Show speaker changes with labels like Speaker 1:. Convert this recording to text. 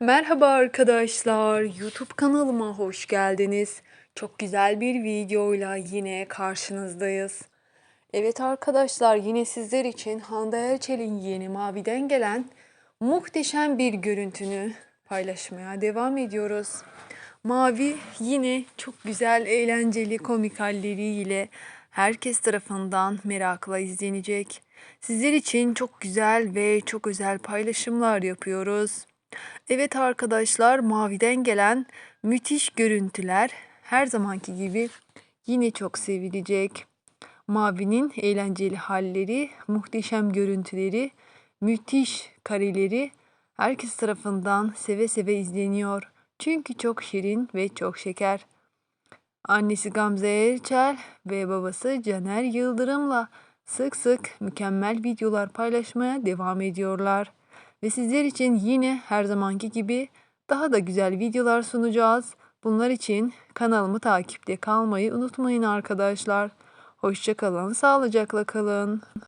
Speaker 1: Merhaba arkadaşlar, YouTube kanalıma hoş geldiniz. Çok güzel bir videoyla yine karşınızdayız. Evet arkadaşlar, yine sizler için Hande Erçel'in yeni Mavi'den gelen muhteşem bir görüntünü paylaşmaya devam ediyoruz. Mavi yine çok güzel, eğlenceli komik halleriyle herkes tarafından merakla izlenecek. Sizler için çok güzel ve çok özel paylaşımlar yapıyoruz. Evet arkadaşlar, Mavi'den gelen müthiş görüntüler her zamanki gibi yine çok sevilecek. Mavi'nin eğlenceli halleri, muhteşem görüntüleri, müthiş kareleri herkes tarafından seve seve izleniyor. Çünkü çok şirin ve çok şeker. Annesi Gamze Erçel ve babası Caner Yıldırım'la sık sık mükemmel videolar paylaşmaya devam ediyorlar. Ve sizler için yine her zamanki gibi daha da güzel videolar sunacağız. Bunlar için kanalımı takipte kalmayı unutmayın arkadaşlar. Hoşçakalın, sağlıcakla kalın.